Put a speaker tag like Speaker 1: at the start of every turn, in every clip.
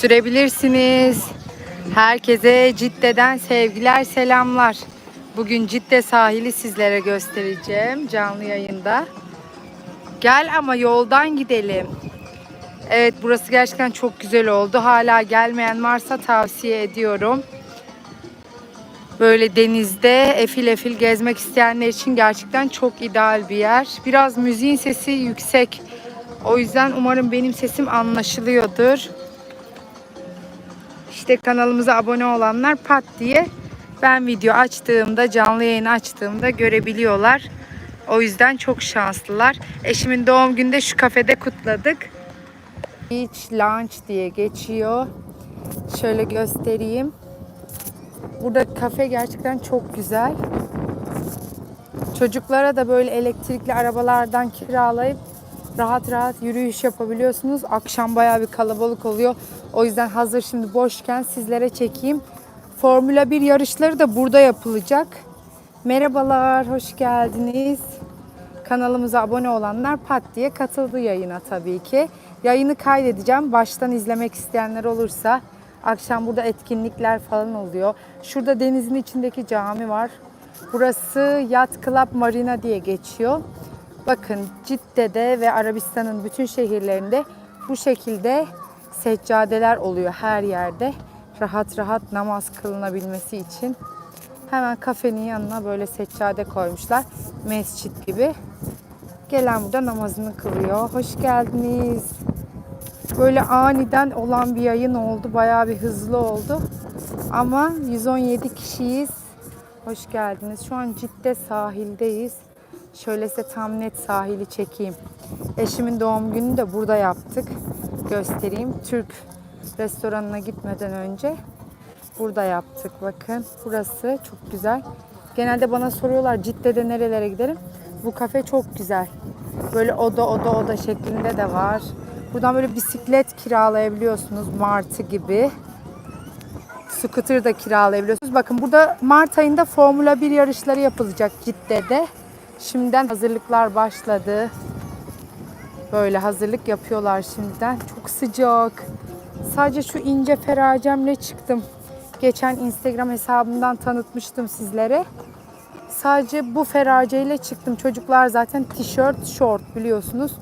Speaker 1: sürebilirsiniz. Herkese Cidde'den sevgiler, selamlar. Bugün Cidde sahili sizlere göstereceğim canlı yayında. Gel ama yoldan gidelim. Evet burası gerçekten çok güzel oldu. Hala gelmeyen varsa tavsiye ediyorum. Böyle denizde efil efil gezmek isteyenler için gerçekten çok ideal bir yer. Biraz müziğin sesi yüksek. O yüzden umarım benim sesim anlaşılıyordur. İşte kanalımıza abone olanlar pat diye ben video açtığımda, canlı yayın açtığımda görebiliyorlar. O yüzden çok şanslılar. Eşimin doğum günde şu kafede kutladık. Beach Lunch diye geçiyor. Şöyle göstereyim. Burada kafe gerçekten çok güzel. Çocuklara da böyle elektrikli arabalardan kiralayıp rahat rahat yürüyüş yapabiliyorsunuz. Akşam bayağı bir kalabalık oluyor. O yüzden hazır şimdi boşken sizlere çekeyim. Formula 1 yarışları da burada yapılacak. Merhabalar, hoş geldiniz. Kanalımıza abone olanlar pat diye katıldı yayına tabii ki. Yayını kaydedeceğim. Baştan izlemek isteyenler olursa akşam burada etkinlikler falan oluyor. Şurada denizin içindeki cami var. Burası Yacht Club Marina diye geçiyor. Bakın Cidde'de ve Arabistan'ın bütün şehirlerinde bu şekilde seccadeler oluyor her yerde. Rahat rahat namaz kılınabilmesi için. Hemen kafenin yanına böyle seccade koymuşlar. Mescit gibi. Gelen burada namazını kılıyor. Hoş geldiniz. Böyle aniden olan bir yayın oldu. Bayağı bir hızlı oldu. Ama 117 kişiyiz. Hoş geldiniz. Şu an Cidde sahildeyiz. Şöyle size tam net sahili çekeyim. Eşimin doğum gününü de burada yaptık. Göstereyim. Türk restoranına gitmeden önce burada yaptık. Bakın burası çok güzel. Genelde bana soruyorlar Cidde'de nerelere giderim. Bu kafe çok güzel. Böyle oda oda oda şeklinde de var. Buradan böyle bisiklet kiralayabiliyorsunuz. Martı gibi. Scooter da kiralayabiliyorsunuz. Bakın burada Mart ayında Formula 1 yarışları yapılacak Cidde'de. Şimdiden hazırlıklar başladı. Böyle hazırlık yapıyorlar şimdiden. Çok sıcak. Sadece şu ince feracemle çıktım. Geçen Instagram hesabımdan tanıtmıştım sizlere. Sadece bu feraceyle çıktım. Çocuklar zaten tişört, şort biliyorsunuz.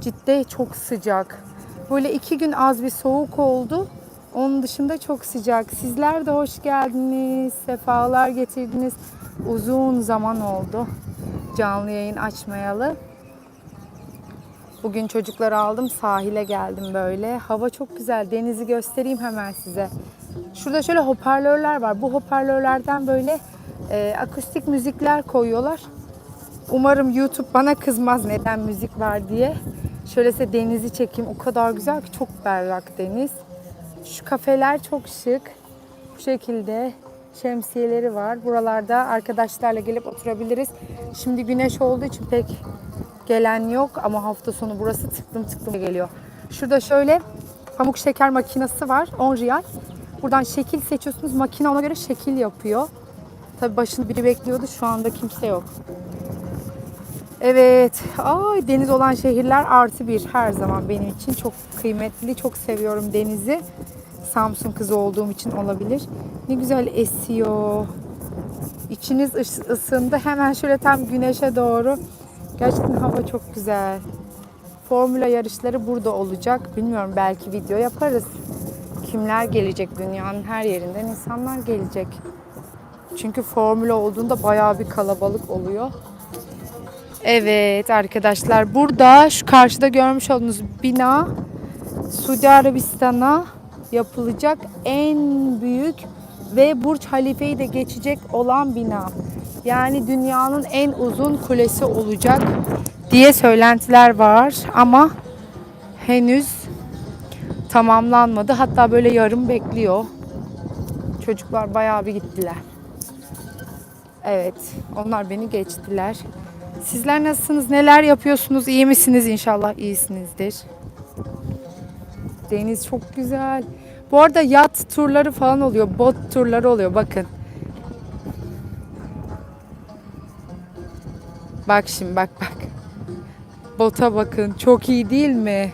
Speaker 1: Ciddi çok sıcak. Böyle iki gün az bir soğuk oldu. Onun dışında çok sıcak. Sizler de hoş geldiniz. Sefalar getirdiniz. Uzun zaman oldu canlı yayın açmayalı. Bugün çocukları aldım sahile geldim böyle. Hava çok güzel. Denizi göstereyim hemen size. Şurada şöyle hoparlörler var. Bu hoparlörlerden böyle e, akustik müzikler koyuyorlar. Umarım YouTube bana kızmaz neden müzik var diye. Şöyle size denizi çekeyim. O kadar güzel ki çok berrak deniz. Şu kafeler çok şık. Bu şekilde şemsiyeleri var. Buralarda arkadaşlarla gelip oturabiliriz. Şimdi güneş olduğu için pek gelen yok ama hafta sonu burası tıklım tıklım geliyor. Şurada şöyle pamuk şeker makinesi var. 10 riyal. Buradan şekil seçiyorsunuz. Makine ona göre şekil yapıyor. Tabii başında biri bekliyordu. Şu anda kimse yok. Evet. Ay deniz olan şehirler artı bir her zaman benim için çok kıymetli. Çok seviyorum denizi. Samsun kızı olduğum için olabilir. Ne güzel esiyor. İçiniz ıs- ısındı. Hemen şöyle tam güneşe doğru. Gerçekten hava çok güzel. Formula yarışları burada olacak. Bilmiyorum belki video yaparız. Kimler gelecek dünyanın her yerinden insanlar gelecek. Çünkü formula olduğunda bayağı bir kalabalık oluyor. Evet arkadaşlar burada şu karşıda görmüş olduğunuz bina Suudi Arabistan'a yapılacak en büyük ve Burç Halife'yi de geçecek olan bina. Yani dünyanın en uzun kulesi olacak diye söylentiler var ama henüz tamamlanmadı. Hatta böyle yarım bekliyor. Çocuklar bayağı bir gittiler. Evet, onlar beni geçtiler. Sizler nasılsınız? Neler yapıyorsunuz? İyi misiniz? İnşallah iyisinizdir. Deniz çok güzel. Bu arada yat turları falan oluyor. Bot turları oluyor. Bakın. Bak şimdi bak bak. Bota bakın. Çok iyi değil mi?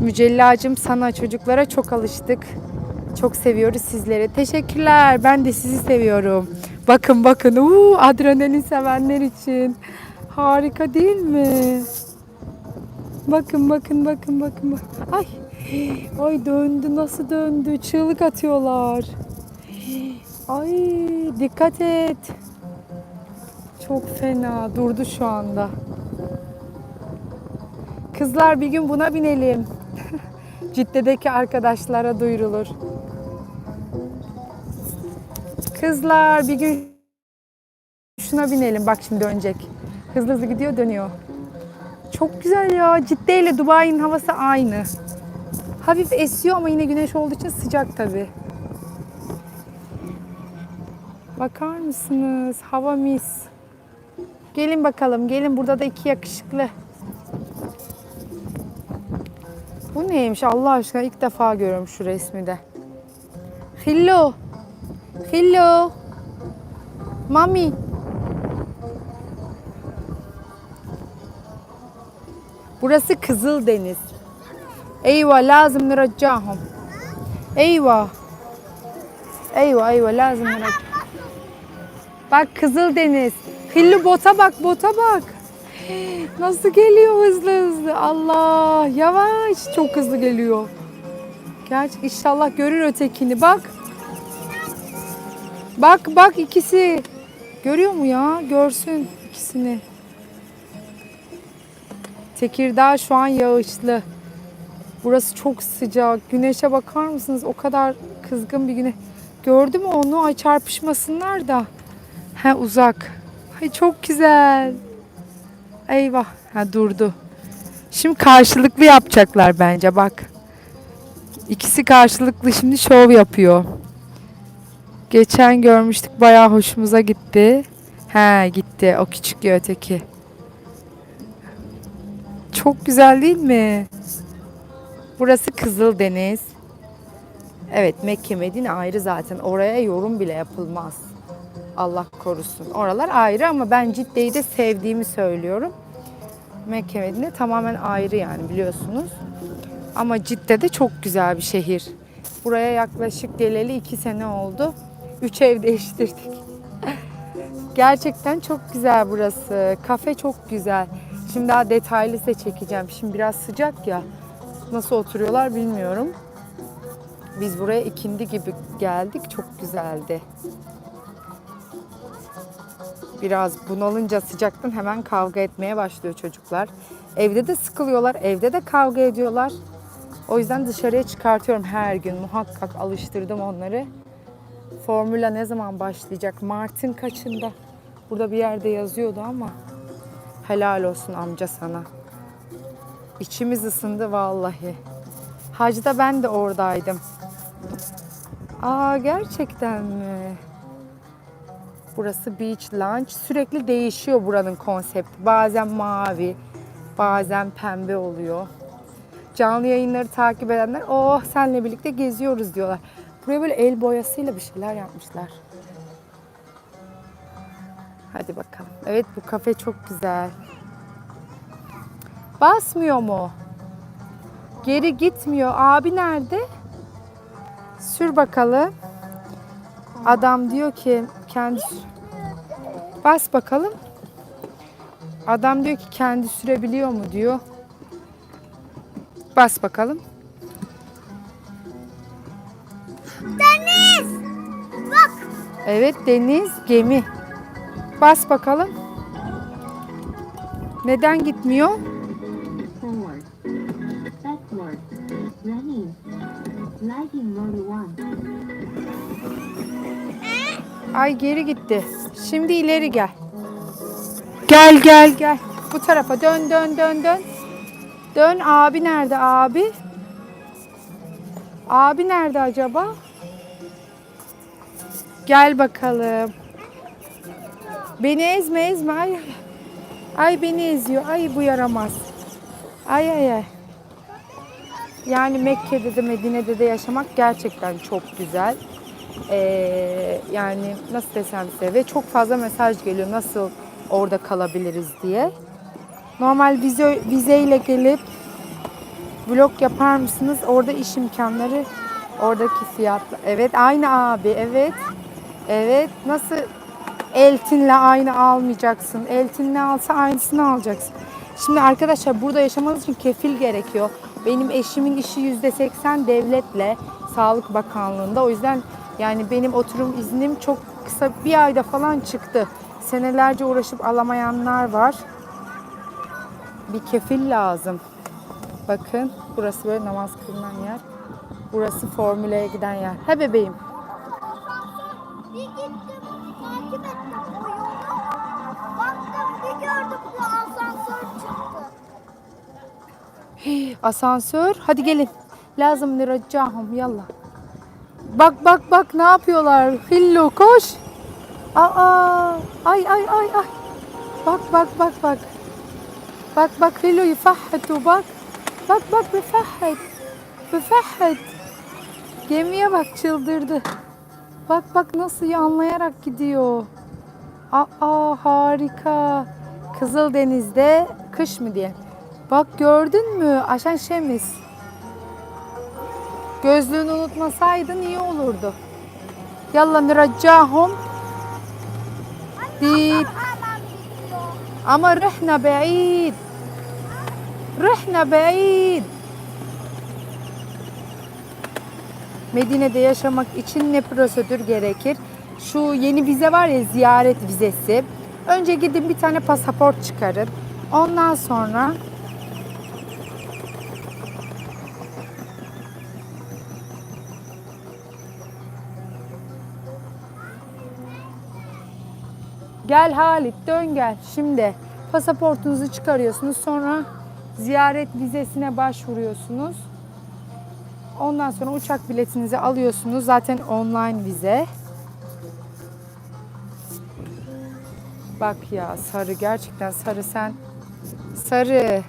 Speaker 1: Mücellacım sana çocuklara çok alıştık. Çok seviyoruz sizleri. Teşekkürler. Ben de sizi seviyorum. Bakın bakın. Uuu, adrenalin sevenler için. Harika değil mi? Bakın bakın bakın bakın. bak- Ay. Ay döndü nasıl döndü? Çığlık atıyorlar. Ay dikkat et. Çok fena durdu şu anda. Kızlar bir gün buna binelim. Cidde'deki arkadaşlara duyurulur. Kızlar bir gün şuna binelim. Bak şimdi dönecek. Hızlı hızlı gidiyor dönüyor. Çok güzel ya. Cidde ile Dubai'nin havası aynı. Hafif esiyor ama yine güneş olduğu için sıcak tabii. Bakar mısınız? Hava mis. Gelin bakalım. Gelin burada da iki yakışıklı. Bu neymiş Allah aşkına ilk defa görüyorum şu resmi de. Hello. Hello. Mami. Burası Kızıldeniz. Eyvah lazım niracahum. Eyvah. Eyvah eyvah lazım niracahum. Bak Kızıldeniz. Hillu bota bak bota bak. Nasıl geliyor hızlı hızlı. Allah yavaş çok hızlı geliyor. Gerçek inşallah görür ötekini bak. Bak bak ikisi. Görüyor mu ya? Görsün ikisini. Tekirdağ şu an yağışlı. Burası çok sıcak. Güneşe bakar mısınız? O kadar kızgın bir güne. Gördü mü onu? Ay çarpışmasınlar da. He uzak. Ay çok güzel. Eyvah. Ha durdu. Şimdi karşılıklı yapacaklar bence bak. İkisi karşılıklı şimdi şov yapıyor. Geçen görmüştük bayağı hoşumuza gitti. He gitti o küçük öteki. Çok güzel değil mi? Burası Kızıldeniz. Evet Mekke Medine ayrı zaten. Oraya yorum bile yapılmaz. Allah korusun. Oralar ayrı ama ben Cidde'yi de sevdiğimi söylüyorum. Mekke Medine tamamen ayrı yani biliyorsunuz. Ama Cidde de çok güzel bir şehir. Buraya yaklaşık geleli iki sene oldu. Üç ev değiştirdik. Gerçekten çok güzel burası. Kafe çok güzel. Şimdi daha detaylı size çekeceğim. Şimdi biraz sıcak ya. Nasıl oturuyorlar bilmiyorum. Biz buraya ikindi gibi geldik. Çok güzeldi. Biraz bunalınca sıcaktan hemen kavga etmeye başlıyor çocuklar. Evde de sıkılıyorlar, evde de kavga ediyorlar. O yüzden dışarıya çıkartıyorum her gün. Muhakkak alıştırdım onları. Formula ne zaman başlayacak? Mart'ın kaçında? Burada bir yerde yazıyordu ama helal olsun amca sana. İçimiz ısındı vallahi. Hacda ben de oradaydım. Aa gerçekten mi? Burası Beach Lounge. Sürekli değişiyor buranın konsepti. Bazen mavi, bazen pembe oluyor. Canlı yayınları takip edenler oh senle birlikte geziyoruz diyorlar. Buraya böyle el boyasıyla bir şeyler yapmışlar. Hadi bakalım. Evet bu kafe çok güzel. Basmıyor mu? Geri gitmiyor. Abi nerede? Sür bakalım. Adam diyor ki kendi bas bakalım. Adam diyor ki kendi sürebiliyor mu diyor. Bas bakalım.
Speaker 2: Deniz! Bak!
Speaker 1: Evet deniz gemi. Bas bakalım. Neden gitmiyor?
Speaker 3: forward, backward, running, lighting mode 1.
Speaker 1: Ay geri gitti. Şimdi ileri gel. Gel gel gel. Bu tarafa dön dön dön dön. Dön abi nerede abi? Abi nerede acaba? Gel bakalım. Beni ezme ezme ay. Ay beni eziyor. Ay bu yaramaz. Ay ay ay. Yani Mekke'de de Medine'de de yaşamak gerçekten çok güzel. Ee, yani nasıl desem size ve çok fazla mesaj geliyor nasıl orada kalabiliriz diye. Normal vize, vizeyle gelip Vlog yapar mısınız? Orada iş imkanları, oradaki fiyatlar. Evet aynı abi. Evet. Evet. Nasıl Eltin'le aynı almayacaksın. Eltin'le alsa aynısını alacaksın. Şimdi arkadaşlar burada yaşamanız için kefil gerekiyor. Benim eşimin işi %80 devletle, Sağlık Bakanlığı'nda. O yüzden yani benim oturum iznim çok kısa bir ayda falan çıktı. Senelerce uğraşıp alamayanlar var. Bir kefil lazım. Bakın burası böyle namaz kılınan yer. Burası formüleye giden yer. He bebeğim.
Speaker 2: Takip ettim o yolu. Baktım bir gördüm bu asansör çıktı.
Speaker 1: Asansör. Hadi gelin. Lazım niracahım yalla. Bak bak bak ne yapıyorlar. Hillo koş. Aa ay ay ay ay. Bak bak bak bak. Bak bak Hillo yufahhetu bak. Bak bak befahhet. Befahhet. Gemiye bak çıldırdı. Bak bak nasıl anlayarak gidiyor. Aa harika. Kızıldeniz'de kış mı diye. Bak gördün mü Aşan Şemiz. Gözlüğünü unutmasaydın iyi olurdu. Yalla niracahum. Dit. Ama rihna be'id. Rihna be'id. Medine'de yaşamak için ne prosedür gerekir? Şu yeni vize var ya ziyaret vizesi. Önce gidin bir tane pasaport çıkarın. Ondan sonra Gel Halit dön gel. Şimdi pasaportunuzu çıkarıyorsunuz. Sonra ziyaret vizesine başvuruyorsunuz. Ondan sonra uçak biletinizi alıyorsunuz. Zaten online vize. Bak ya sarı gerçekten sarı sen. Sarı.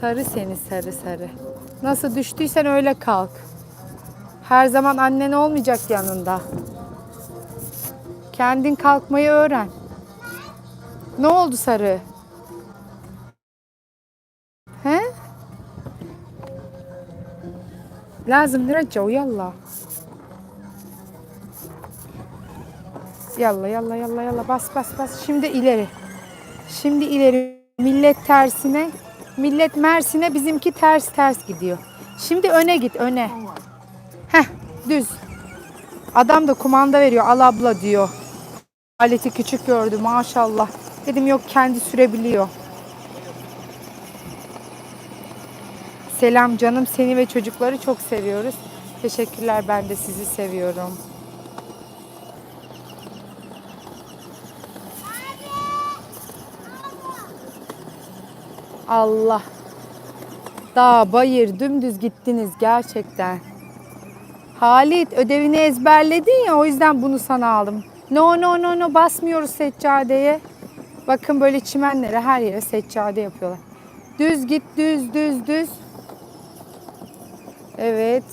Speaker 1: Sarı seni sarı sarı. Nasıl düştüysen öyle kalk. Her zaman annen olmayacak yanında. Kendin kalkmayı öğren. Ne oldu sarı? Lazım niracca yalla. Yalla yalla yalla yalla bas bas bas. Şimdi ileri. Şimdi ileri. Millet tersine. Millet Mersin'e bizimki ters ters gidiyor. Şimdi öne git öne. Heh düz. Adam da kumanda veriyor. Al abla diyor. Aleti küçük gördü maşallah. Dedim yok kendi sürebiliyor. Selam canım seni ve çocukları çok seviyoruz. Teşekkürler ben de sizi seviyorum. Allah. Dağ, bayır, dümdüz gittiniz gerçekten. Halit ödevini ezberledin ya o yüzden bunu sana aldım. No no no no basmıyoruz seccadeye. Bakın böyle çimenlere her yere seccade yapıyorlar. Düz git düz düz düz. Evet.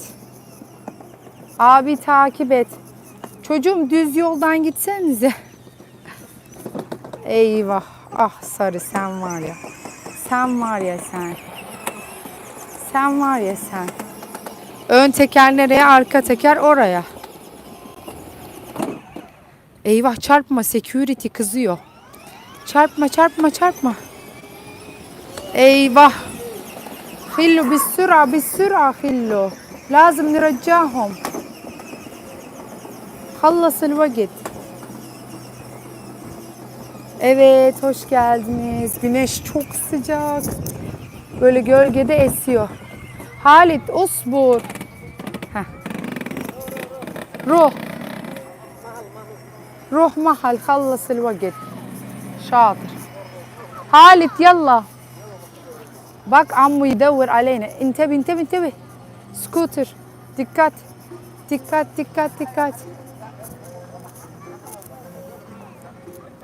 Speaker 1: Abi takip et. Çocuğum düz yoldan gitsenize. Eyvah. Ah sarı sen var ya. Sen var ya sen. Sen var ya sen. Ön teker nereye, arka teker oraya. Eyvah çarpma security kızıyor. Çarpma çarpma çarpma. Eyvah. Hillu bir süra bir süra hillu. Lazım niracahum. Hallasıl vakit. Evet hoş geldiniz. Güneş çok sıcak. Böyle gölgede esiyor. Halit usbur. Heh. Ruh. روح محل خلص الوقت شاطر خالد يلا Bak ammu yedevver aleyne. İntebi intebi intebi. Scooter. Dikkat. Dikkat dikkat dikkat.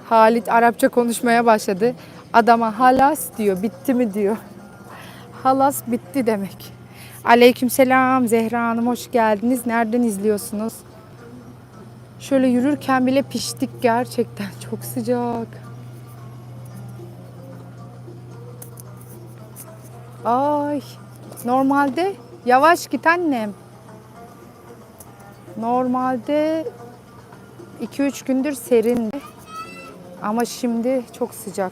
Speaker 1: Halit Arapça konuşmaya başladı. Adama halas diyor. Bitti mi diyor. Halas bitti demek. Aleykümselam Zehra Hanım hoş geldiniz. Nereden izliyorsunuz? Şöyle yürürken bile piştik gerçekten. Çok sıcak. Ay. Normalde yavaş git annem. Normalde 2-3 gündür serin. Ama şimdi çok sıcak.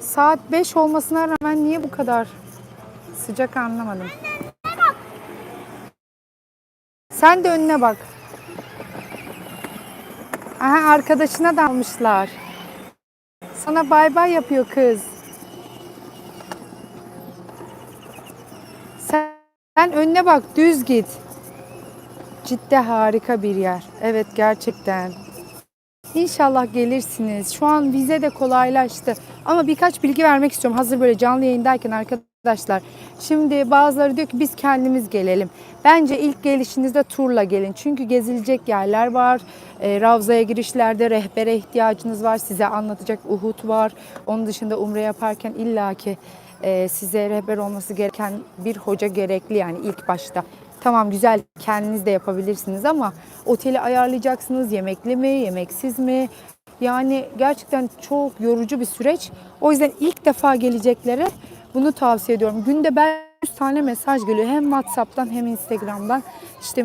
Speaker 1: Saat 5 olmasına rağmen niye bu kadar sıcak anlamadım. Sen de önüne bak. Aha arkadaşına dalmışlar. Sana bay bay yapıyor kız. Önüne bak düz git. Ciddi harika bir yer. Evet gerçekten. İnşallah gelirsiniz. Şu an vize de kolaylaştı. Ama birkaç bilgi vermek istiyorum. Hazır böyle canlı yayındayken arkadaşlar. Şimdi bazıları diyor ki biz kendimiz gelelim. Bence ilk gelişinizde turla gelin. Çünkü gezilecek yerler var. E, Ravza'ya girişlerde rehbere ihtiyacınız var. Size anlatacak Uhud var. Onun dışında umre yaparken illaki e, size rehber olması gereken bir hoca gerekli yani ilk başta. Tamam güzel kendiniz de yapabilirsiniz ama oteli ayarlayacaksınız. Yemekli mi, yemeksiz mi? Yani gerçekten çok yorucu bir süreç. O yüzden ilk defa geleceklere bunu tavsiye ediyorum. Günde ben 100 tane mesaj geliyor. Hem WhatsApp'tan hem Instagram'dan. İşte